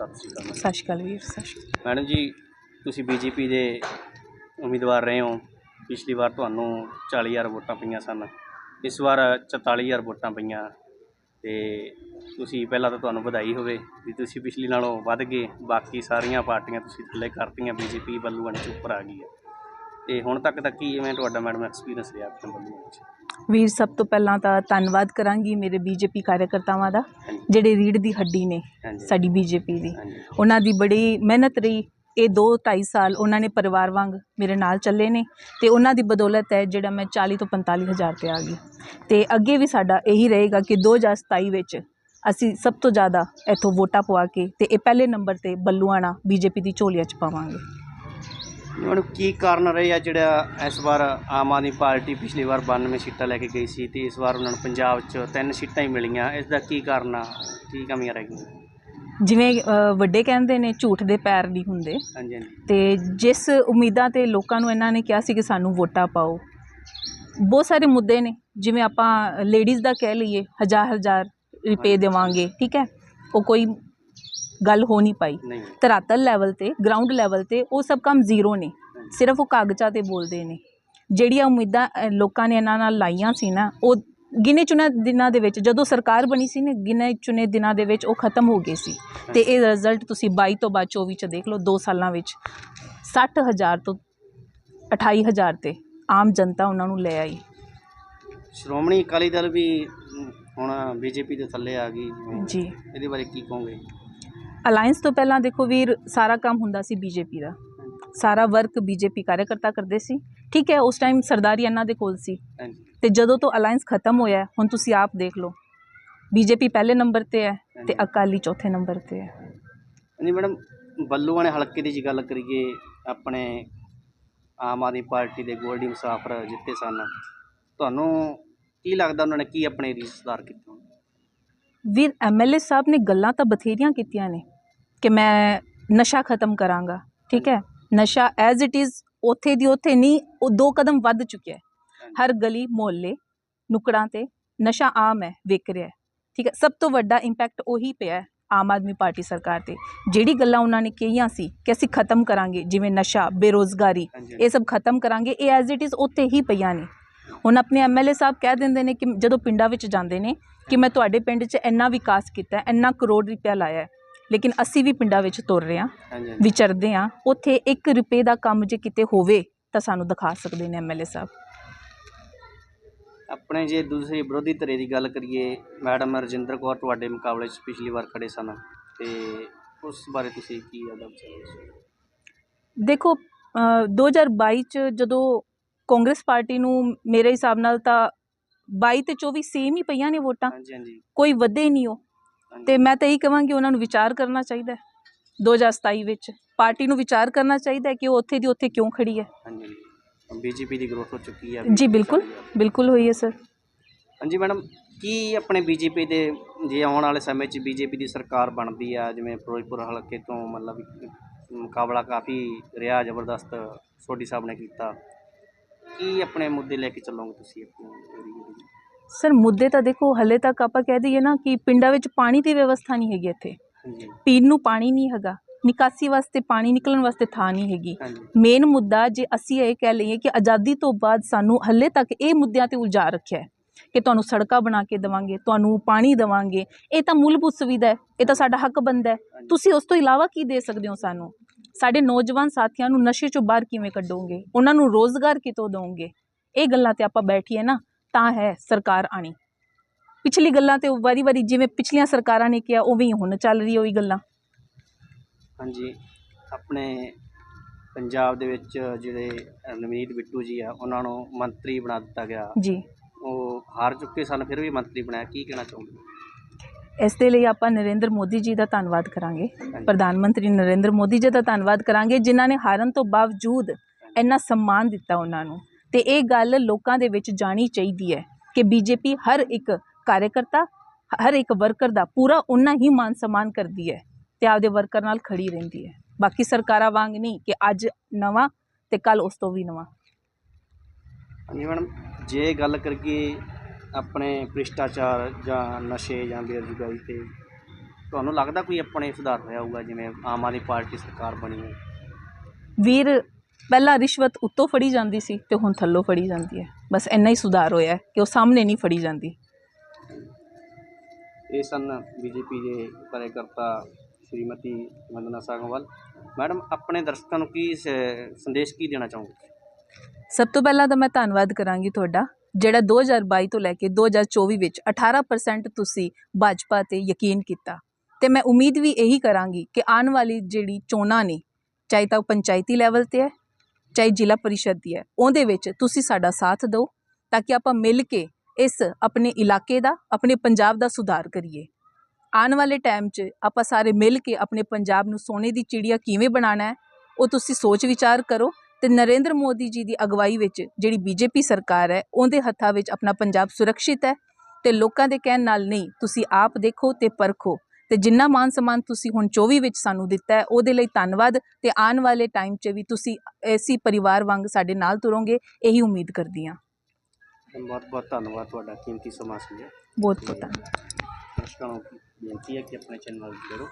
ਸਤਿ ਸ਼੍ਰੀ ਅਕਾਲ। ਸਤਿ ਸ਼੍ਰੀ ਅਕਾਲ ਵੀਰ ਸਤਿ ਸ਼੍ਰੀ ਅਕਾਲ। ਮੈਡਮ ਜੀ ਤੁਸੀਂ ਬੀਜੇਪੀ ਦੇ ਉਮੀਦਵਾਰ ਰਹੇ ਹੋ। ਪਿਛਲੀ ਵਾਰ ਤੁਹਾਨੂੰ 40000 ਵੋਟਾਂ ਪਈਆਂ ਸਨ। ਇਸ ਵਾਰ 44000 ਵੋਟਾਂ ਪਈਆਂ। ਤੇ ਤੁਸੀਂ ਪਹਿਲਾਂ ਤਾਂ ਤੁਹਾਨੂੰ ਵਧਾਈ ਹੋਵੇ ਵੀ ਤੁਸੀਂ ਪਿਛਲੀ ਨਾਲੋਂ ਵੱਧ ਗਏ। ਬਾਕੀ ਸਾਰੀਆਂ ਪਾਰਟੀਆਂ ਤੁਸੀਂ ਥੱਲੇ ਕਰਤੀਆਂ ਬੀਜੇਪੀ ਬੱਲੂਆਣੇ ਚ ਉੱਪਰ ਆ ਗਈ ਹੈ। ਤੇ ਹੁਣ ਤੱਕ ਦਾ ਕੀ ਇਵੇਂ ਤੁਹਾਡਾ ਮੈਡਮ ਐਕਸਪੀਰੀਅੰਸ ਰਿਹਾ ਆਪਣੇ ਬੱਲੂਆਣੇ ਚ ਵੀਰ ਸਭ ਤੋਂ ਪਹਿਲਾਂ ਤਾਂ ਧੰਨਵਾਦ ਕਰਾਂਗੀ ਮੇਰੇ ਬੀਜੇਪੀ ਕਾਰਜਕਰਤਾਵਾਂ ਦਾ ਜਿਹੜੇ ਰੀੜ ਦੀ ਹੱਡੀ ਨੇ ਸਾਡੀ ਬੀਜੇਪੀ ਦੀ। ਉਹਨਾਂ ਦੀ ਬੜੀ ਮਿਹਨਤ ਰਹੀ। ਇਹ 2 2.5 ਸਾਲ ਉਹਨਾਂ ਨੇ ਪਰਿਵਾਰ ਵਾਂਗ ਮੇਰੇ ਨਾਲ ਚੱਲੇ ਨੇ ਤੇ ਉਹਨਾਂ ਦੀ ਬਦੌਲਤ ਹੈ ਜਿਹੜਾ ਮੈਂ 40 ਤੋਂ 45 ਹਜ਼ਾਰ ਤੇ ਆ ਗਈ। ਤੇ ਅੱਗੇ ਵੀ ਸਾਡਾ ਇਹੀ ਰਹੇਗਾ ਕਿ 2027 ਵਿੱਚ ਅਸੀਂ ਸਭ ਤੋਂ ਜ਼ਿਆਦਾ ਇੱਥੋਂ ਵੋਟਾਂ ਪਵਾ ਕੇ ਤੇ ਇਹ ਪਹਿਲੇ ਨੰਬਰ ਤੇ ਬੱਲੂਆਣਾ ਬੀਜੇਪੀ ਦੀ ਝੋਲੀਆਂ ਚ ਪਾਵਾਂਗੇ। ਮੈਡਮ ਕੀ ਕਾਰਨ ਰਹੇ ਆ ਜਿਹੜਾ ਇਸ ਵਾਰ ਆਮ ਆਦਮੀ ਪਾਰਟੀ ਪਿਛਲੀ ਵਾਰ 92 ਸੀਟਾਂ ਲੈ ਕੇ ਗਈ ਸੀ ਤੇ ਇਸ ਵਾਰ ਉਹਨਾਂ ਨੂੰ ਪੰਜਾਬ 'ਚ ਤਿੰਨ ਸੀਟਾਂ ਹੀ ਮਿਲੀਆਂ। ਇਸ ਦਾ ਕੀ ਕਾਰਨ ਆ? ਕੀ ਕਮੀਆਂ ਰਹਿ ਗਈਆਂ? ਜਿਵੇਂ ਅ, ਵੱਡੇ ਕਹਿੰਦੇ ਨੇ ਝੂਠ ਦੇ ਪੈਰ ਨਹੀਂ ਹੁੰਦੇ। ਹਾਂਜੀ ਹਾਂਜੀ। ਤੇ ਜਿਸ ਉਮੀਦਾਂ ਤੇ ਲੋਕਾਂ ਨੂੰ ਇਹਨਾਂ ਨੇ ਕਿਹਾ ਸੀ ਕਿ ਸਾਨੂੰ ਵੋਟਾਂ ਪਾਓ ਬਹੁਤ ਸਾਰੇ ਮੁੱਦੇ ਨੇ। ਜਿਵੇਂ ਆਪਾਂ ਲੇਡੀਜ਼ ਦਾ ਕਹਿ ਲਈਏ ਹਜ਼ਾਰ ਹਜ਼ਾਰ ਰੁਪਏ ਦੇਵਾਂਗੇ ਠੀਕ ਹੈ? ਉਹ ਕੋਈ ਗੱਲ ਹੋ ਨਹੀਂ ਪਾਈ। ਧਰਾਤਲ ਲੈਵਲ ਤੇ ਗਰਾਊਂਡ ਲੈਵਲ ਤੇ ਉਹ ਸਭ ਕੰਮ ਜ਼ੀਰੋ ਨੇ। ਸਿਰਫ ਉਹ ਕਾਗਜ਼ਾਂ ਤੇ ਬੋਲਦੇ ਨੇ। ਜਿਹੜੀਆਂ ਉਮੀਦਾਂ ਲੋਕਾਂ ਨੇ ਇਹਨਾਂ ਨਾਲ ਲਾਈਆਂ ਸੀ ਨਾ ਉਹ ਗਿਨੇ ਚੁਣੇ ਦਿਨਾਂ ਦੇ ਵਿੱਚ ਜਦੋਂ ਸਰਕਾਰ ਬਣੀ ਸੀ ਨਾ ਗਿਨੇ ਚੁਣੇ ਦਿਨਾਂ ਦੇ ਵਿੱਚ ਉਹ ਖਤਮ ਹੋ ਗਏ ਸੀ। ਤੇ ਇਹ ਰਿਜ਼ਲਟ ਤੁਸੀਂ 22 ਤੋਂ ਬਾਅਦ 24 ਚ ਦੇਖ ਲਓ 2 ਸਾਲਾਂ ਵਿੱਚ 60000 ਤੋਂ 28000 ਤੇ ਆਮ ਜਨਤਾ ਉਹਨਾਂ ਨੂੰ ਲੈ ਆਈ। ਸ਼੍ਰੋਮਣੀ ਅਕਾਲੀ ਦਲ ਵੀ ਹੁਣ ਬੀਜੇਪੀ ਦੇ ਥੱਲੇ ਆ ਗਈ। ਜੀ। ਇਹਦੇ ਬਾਰੇ ਕੀ ਕਹੋਗੇ? ਅਲਾਈਅੰਸ ਤੋਂ ਪਹਿਲਾਂ ਦੇਖੋ ਵੀਰ ਸਾਰਾ ਕੰਮ ਹੁੰਦਾ ਸੀ ਬੀਜੇਪੀ ਦਾ। ਸਾਰਾ ਵਰਕ ਬੀਜੇਪੀ ਕਾਰਜਕਰਤਾ ਕਰਦੇ ਸੀ। ਠੀਕ ਹੈ ਉਸ ਟਾਈਮ ਸਰਦਾਰੀ ਇਹਨਾਂ ਦੇ ਕੋਲ ਸੀ। ਤੇ ਜਦੋਂ ਤੋਂ ਅਲਾਈਅੰਸ ਖਤਮ ਹੋਇਆ ਹੁਣ ਤੁਸੀਂ ਆਪ ਦੇਖ ਲਓ। ਬੀਜੇਪੀ ਪਹਿਲੇ ਨੰਬਰ ਤੇ ਹੈ ਤੇ ਅਕਾਲੀ ਚੌਥੇ ਨੰਬਰ ਤੇ ਹੈ। ਹਾਂਜੀ ਮੈਡਮ ਬੱਲੂਆਣੇ ਹਲਕੇ ਦੀ ਜੇ ਗੱਲ ਕਰੀਏ ਆਪਣੇ ਆਮ ਆਦਮੀ ਪਾਰਟੀ ਦੇ ਗੋਲਡੀ ਮੁਸਾਫਰ ਜਿੱਤੇ ਸਨ। ਤੁਹਾਨੂੰ ਕੀ ਲੱਗਦਾ ਉਹਨਾਂ ਨੇ ਕੀ ਆਪਣੇ ਰੀਸ ਸੁਧਾਰ ਕੀਤਾ ਵੀਰ ਐਮਐਲਏ ਸਾਹਿਬ ਨੇ ਗੱਲਾਂ ਤਾਂ ਬਥੇਰੀਆਂ ਕੀਤੀਆਂ ਨੇ ਕਿ ਮੈਂ ਨਸ਼ਾ ਖਤਮ ਕਰਾਂਗਾ ਠੀਕ ਹੈ? ਨਸ਼ਾ ਐਜ਼ ਇਟ ਇਜ਼ ਉੱਥੇ ਦੀ ਉੱਥੇ ਨਹੀਂ ਉਹ ਦੋ ਕਦਮ ਵੱਧ ਚੁੱਕਿਆ ਹੈ। ਹਰ ਗਲੀ ਮੁਹੱਲੇ ਨੁਕੜਾਂ ਤੇ ਨਸ਼ਾ ਆਮ ਹੈ ਵਿਕ ਰਿਹਾ ਹੈ ਠੀਕ ਹੈ? ਸਭ ਤੋਂ ਵੱਡਾ ਇੰਪੈਕਟ ਉਹੀ ਪਿਆ ਆਮ ਆਦਮੀ ਪਾਰਟੀ ਸਰਕਾਰ ਤੇ। ਜਿਹੜੀ ਗੱਲਾਂ ਉਹਨਾਂ ਨੇ ਕਹੀਆਂ ਸੀ ਕਿ ਅਸੀਂ ਖਤਮ ਕਰਾਂਗੇ ਜਿਵੇਂ ਨਸ਼ਾ ਬੇਰੋਜ਼ਗਾਰੀ ਇਹ ਸਭ ਖਤਮ ਕਰਾਂਗੇ ਇਹ ਐਜ਼ ਇਟ ਇਜ਼ ਉੱਥੇ ਹੀ ਪਈਆਂ ਨੇ। ਹੁਣ ਆਪਣੇ ਐਮਐਲਏ ਸਾਹਿਬ ਕਹਿ ਦਿੰਦੇ ਨੇ ਕਿ ਜਦੋਂ ਪਿੰਡਾਂ ਵਿੱਚ ਜਾਂਦੇ ਨੇ ਕਿ ਮੈਂ ਤੁਹਾਡੇ ਪਿੰਡ 'ਚ ਇੰਨਾ ਵਿਕਾਸ ਕੀਤਾ ਹੈ, ਇੰਨਾ ਕਰੋੜ ਰੁਪਇਆ ਲਾਇਆ ਹੈ। ਲੇਕਿਨ ਅਸੀਂ ਵੀ ਪਿੰਡਾਂ ਵਿੱਚ ਤੁਰ ਰਹੇ ਹਾਂ ਵਿਚਰਦੇ ਹਾਂ। ਉੱਥੇ 1 ਰੁਪਏ ਦਾ ਕੰਮ ਜੇ ਕਿਤੇ ਹੋਵੇ ਤਾਂ ਸਾਨੂੰ ਦਿਖਾ ਸਕਦੇ ਨੇ ਐਮਐਲਏ ਸਾਹਿਬ। ਆਪਣੇ ਜੇ ਦੂਸਰੀ ਵਿਰੋਧੀ ਧਿਰੇ ਦੀ ਗੱਲ ਕਰੀਏ ਮੈਡਮ ਰਜਿੰਦਰ ਕੌਰ ਤੁਹਾਡੇ ਮੁਕਾਬਲੇ 'ਚ ਪਿਛਲੀ ਵਾਰ ਖੜੇ ਸਨ ਤੇ ਉਸ ਬਾਰੇ ਤੁਸੀਂ ਕੀ ਵਿਚਾਰ ਦੇਖੋ ਅ, 2022 ਚ ਜਦੋਂ ਕਾਂਗਰਸ ਪਾਰਟੀ ਨੂੰ ਮੇਰੇ ਹਿਸਾਬ ਨਾਲ ਤਾਂ 22 ਤੇ 24 ਸੇਮ ਹੀ ਪਈਆਂ ਨੇ ਵੋਟਾਂ। ਹਾਂਜੀ ਹਾਂਜੀ। ਕੋਈ ਵਧੇ ਨਹੀਂ ਉਹ। ਤੇ ਮੈਂ ਤਾਂ ਇਹੀ ਕਹਾਂਗੀ ਉਹਨਾਂ ਨੂੰ ਵਿਚਾਰ ਕਰਨਾ ਚਾਹੀਦਾ ਹੈ 2027 ਵਿੱਚ। ਪਾਰਟੀ ਨੂੰ ਵਿਚਾਰ ਕਰਨਾ ਚਾਹੀਦਾ ਹੈ ਕਿ ਉਹ ਉੱਥੇ ਦੀ ਉੱਥੇ ਕਿਉਂ ਖੜੀ ਹੈ। ਹਾਂਜੀ ਬੀਜੇਪੀ ਦੀ ਗਰੋਥ ਹੋ ਚੁੱਕੀ ਹੈ ਜੀ ਬਿਲਕੁਲ ਬਿਲਕੁਲ ਹੋਈ ਹੈ ਸਰ। ਹਾਂਜੀ ਮੈਡਮ ਕੀ ਆਪਣੇ ਬੀਜੇਪੀ ਦੇ ਜੇ ਆਉਣ ਵਾਲੇ ਸਮੇਂ 'ਚ ਬੀਜੇਪੀ ਦੀ ਸਰਕਾਰ ਬਣਦੀ ਆ? ਜਿਵੇਂ ਫਿਰੋਜ਼ਪੁਰ ਹਲਕੇ ਤੋਂ ਮਤਲਬ ਮੁਕਾਬਲਾ ਕਾਫੀ ਰਿਹਾ ਜ਼ਬਰਦਸਤ ਸੋਢੀ ਸਾਹਿਬ ਨੇ ਕੀਤਾ। ਕੀ ਆਪਣੇ ਮੁੱਦੇ ਲੈ ਕੇ ਚੱਲੋਗੇ ਤੁਸੀਂ ਆਪਣੇ ਏਰੀਏ ਦੇ ਵਿੱਚ? ਸਰ ਮੁੱਦੇ ਤਾਂ ਦੇਖੋ ਹਲੇ ਤੱਕ ਆਪਾਂ ਕਹਿ ਦਈਏ ਨਾ ਕਿ ਪਿੰਡਾਂ ਵਿੱਚ ਪਾਣੀ ਦੀ ਵਿਵਸਥਾ ਨਹੀਂ ਹੈਗੀ ਇੱਥੇ। ਹਾਂਜੀ। ਪੀਣ ਨੂੰ ਪਾਣੀ ਨਹੀਂ ਹੈਗਾ। ਨਿਕਾਸੀ ਵਾਸਤੇ ਪਾਣੀ ਨਿਕਲਣ ਵਾਸਤੇ ਥਾਂ ਨਹੀਂ ਹੈਗੀ। ਹਾਂਜੀ। ਮੇਨ ਮੁੱਦਾ ਜੇ ਅਸੀਂ ਇਹ ਕਹਿ ਲਈਏ ਕਿ ਆਜ਼ਾਦੀ ਤੋਂ ਬਾਅਦ ਸਾਨੂੰ ਹੱਲੇ ਤੱਕ ਇਹ ਮੁੱਦਿਆਂ ਤੇ ਉਲਝਾ ਰੱਖਿਆ ਹੈ ਕਿ ਤੁਹਾਨੂੰ ਸੜਕਾਂ ਬਣਾ ਕੇ ਦੇਵਾਂਗੇ ਤੁਹਾਨੂੰ ਪਾਣੀ ਦੇਵਾਂਗੇ। ਇਹ ਤਾਂ ਮੂਲਭੂਤ ਸੁਵਿਧਾ ਹੈ ਇਹ ਤਾਂ ਸਾਡਾ ਹੱਕ ਬਣਦਾ ਹੈ। ਤੁਸੀਂ ਉਸ ਤੋਂ ਇਲਾਵਾ ਕੀ ਦੇ ਸਕਦੇ ਹੋ ਸਾਨੂੰ? ਸਾਡੇ ਨੌਜਵਾਨ ਸਾਥੀਆਂ ਨੂੰ ਨਸ਼ੇ ਚੋਂ ਬਾਹਰ ਕਿਵੇਂ ਕੱਢੋਗੇ? ਉਹਨਾਂ ਨੂੰ ਰੋਜ਼ਗਾਰ ਕਿਤੋਂ ਦਿਓਗੇ ਇਹ ਗੱਲਾਂ ਤੇ ਆਪਾਂ ਬੈਠੀਏ ਨਾ ਤਾਂ ਹੈ ਸਰਕਾਰ ਆਣੀ। ਪਿਛਲੀ ਗੱਲਾਂ ਤੇ ਵਾਰੀ-ਵਾਰੀ ਜਿਵੇਂ ਪਿਛਲੀਆਂ ਸਰਕਾਰਾਂ ਨੇ ਕਿਹਾ ਉਵੇਂ ਹੀ ਹੁਣ ਚੱਲ ਰਹੀ ਉਹੀ ਗੱਲਾਂ। ਹਾਂਜੀ ਆਪਣੇ ਪੰਜਾਬ ਦੇ ਵਿੱਚ ਜਿਹੜੇ ਨਵਨੀਤ ਬਿੱਟੂ ਜੀ ਆ ਉਹਨਾਂ ਨੂੰ ਮੰਤਰੀ ਬਣਾ ਦਿੱਤਾ ਗਿਆ। ਜੀ। ਉਹ ਹਾਰ ਚੁੱਕੇ ਸਨ ਫਿਰ ਵੀ ਮੰਤਰੀ ਬਣਾਇਆ ਕੀ ਕਹਿਣਾ ਚਾਹੋਗੇ? ਇਸ ਦੇ ਲਈ ਆਪਾਂ ਨਰਿੰਦਰ ਮੋਦੀ ਜੀ ਦਾ ਧੰਨਵਾਦ ਕਰਾਂਗੇ। ਪ੍ਰਧਾਨ ਮੰਤਰੀ ਨਰਿੰਦਰ ਮੋਦੀ ਜੀ ਦਾ ਧੰਨਵਾਦ ਕਰਾਂਗੇ, ਜਿਨ੍ਹਾਂ ਨੇ ਹਾਰਨ ਤੋਂ ਬਾਵਜੂਦ ਇੰਨਾ ਸਨਮਾਨ ਦਿੱਤਾ ਉਹਨਾਂ ਨੂੰ। ਤੇ ਇਹ ਗੱਲ ਲੋਕਾਂ ਦੇ ਵਿੱਚ ਜਾਣੀ ਚਾਹੀਦੀ ਹੈ ਕਿ ਬੀਜੇਪੀ ਹਰ ਇੱਕ ਕਾਰਜਕਰਤਾ, ਹਰ ਇੱਕ ਵਰਕਰ ਦਾ ਪੂਰਾ ਉਨਾ ਹੀ ਮਾਨ ਸਨਮਾਨ ਕਰਦੀ ਹੈ ਤੇ ਆਪਦੇ ਵਰਕਰ ਨਾਲ ਖੜੀ ਰਹਿੰਦੀ ਹੈ। ਬਾਕੀ ਸਰਕਾਰਾਂ ਵਾਂਗ ਨਹੀਂ ਕਿ ਅੱਜ ਨਵਾਂ ਤੇ ਕੱਲ ਉਸ ਤੋਂ ਵੀ ਨਵਾਂ। ਹਾਂਜੀ ਮੈਡਮ, ਜੇ ਗੱਲ ਕਰੀਏ ਆਪਣੇ ਭ੍ਰਿਸ਼ਟਾਚਾਰ ਜਾਂ ਨਸ਼ੇ ਜਾਂ ਬੇਰੁਜ਼ਗਾਰੀ ਤੇ ਤੁਹਾਨੂੰ ਲੱਗਦਾ ਕੋਈ ਆਪਣੇ ਸੁਧਾਰ ਹੋਇਆ ਹੋਊਗਾ ਜਿਵੇਂ ਆਮ ਆਦਮੀ ਪਾਰਟੀ ਸਰਕਾਰ ਬਣੀ ਹੈ ਵੀਰ ਪਹਿਲਾਂ ਰਿਸ਼ਵਤ ਉੱਤੋਂ ਫੜੀ ਜਾਂਦੀ ਸੀ ਤੇ ਹੁਣ ਥੱਲੋਂ ਫੜੀ ਜਾਂਦੀ ਹੈ। ਬਸ ਇੰਨਾ ਹੀ ਸੁਧਾਰ ਹੋਇਆ ਕਿ ਉਹ ਸਾਹਮਣੇ ਨਹੀਂ ਫੜੀ ਜਾਂਦੀ। ਇਹ ਸਨ ਬੀਜੇਪੀ ਦੇ ਕਾਰਜਕਰਤਾ ਸ਼੍ਰੀਮਤੀ ਵੰਦਨਾ ਸਾਗਵਾਲ ਮੈਡਮ ਆਪਣੇ ਦਰਸ਼ਕਾਂ ਨੂੰ ਕੀ ਸੰਦੇਸ਼ ਕੀ ਦੇਣਾ ਚਾਹੋਗੇ? ਸਭ ਤੋਂ ਪਹਿਲਾਂ ਤਾਂ ਮੈਂ ਧੰਨਵਾਦ ਕਰਾਂਗੀ ਤੁਹਾਡਾ। ਜਿਹੜਾ 2022 ਤੋਂ ਲੈ ਕੇ 2024 ਵਿੱਚ 18% ਤੁਸੀਂ ਭਾਜਪਾ ਤੇ ਯਕੀਨ ਕੀਤਾ। ਤੇ ਮੈਂ ਉਮੀਦ ਵੀ ਇਹੀ ਕਰਾਂਗੀ ਕਿ ਆਉਣ ਵਾਲੀ ਜਿਹੜੀ ਚੋਣਾਂ ਨੇ, ਚਾਹੇ ਤਾਂ ਉਹ ਪੰਚਾਇਤੀ ਲੈਵਲ ਤੇ ਹੈ, ਚਾਹੇ ਜ਼ਿਲ੍ਹਾ ਪਰਿਸ਼ਦ ਦੀ ਹੈ, ਉਹਦੇ ਵਿੱਚ ਤੁਸੀਂ ਸਾਡਾ ਸਾਥ ਦਿਓ ਤਾਂ ਕਿ ਆਪਾਂ ਮਿਲ ਕੇ ਇਸ ਆਪਣੇ ਇਲਾਕੇ ਦਾ, ਆਪਣੇ ਪੰਜਾਬ ਦਾ ਸੁਧਾਰ ਕਰੀਏ। ਆਉਣ ਵਾਲੇ ਟਾਈਮ 'ਚ ਆਪਾਂ ਸਾਰੇ ਮਿਲ ਕੇ ਆਪਣੇ ਪੰਜਾਬ ਨੂੰ ਸੋਨੇ ਦੀ ਚਿੜੀਆ ਕਿਵੇਂ ਬਣਾਉਣਾ ਹੈ, ਉਹ ਤੁਸੀਂ ਸੋਚ ਵਿਚਾਰ ਕਰੋ। ਤੇ ਨਰਿੰਦਰ ਮੋਦੀ ਜੀ ਦੀ ਅਗਵਾਈ ਵਿੱਚ ਜਿਹੜੀ ਬੀਜੇਪੀ ਸਰਕਾਰ ਹੈ ਉਹਦੇ ਹੱਥਾਂ ਵਿੱਚ ਆਪਣਾ ਪੰਜਾਬ ਸੁਰੱਖਿਅਤ ਹੈ। ਤੇ ਲੋਕਾਂ ਦੇ ਕਹਿਣ ਨਾਲ ਨਹੀਂ ਤੁਸੀਂ ਆਪ ਦੇਖੋ ਤੇ ਪਰਖੋ। ਤੇ ਜਿੰਨਾ ਮਾਨ ਸਨਮਾਨ ਤੁਸੀਂ ਹੁਣ 24 ਵਿੱਚ ਸਾਨੂੰ ਦਿੱਤਾ ਹੈ ਉਹਦੇ ਲਈ ਧੰਨਵਾਦ। ਤੇ ਆਉਣ ਵਾਲੇ ਟਾਈਮ 'ਚ ਵੀ ਤੁਸੀਂ ਐਸੀ ਪਰਿਵਾਰ ਵਾਂਗ ਸਾਡੇ ਨਾਲ ਤੁਰੋਗੇ ਇਹੀ ਉਮੀਦ ਕਰਦੀ ਹਾਂ। ਬਹੁਤ ਬਹੁਤ ਧੰਨਵਾਦ ਤੁਹਾਡਾ ਕੀਮਤੀ ਸਮਾਂ ਸੀ। ਬਹੁਤ ਬਹੁਤ ਧੰਨਵਾਦ। ਦਰਸ਼ਕਾਂ ਨੂੰ ਬੇਨਤੀ ਹੈ ਕਿ ਆਪਣੇ ਚੈਨਲ ਨਾਲ ਜੁੜੋ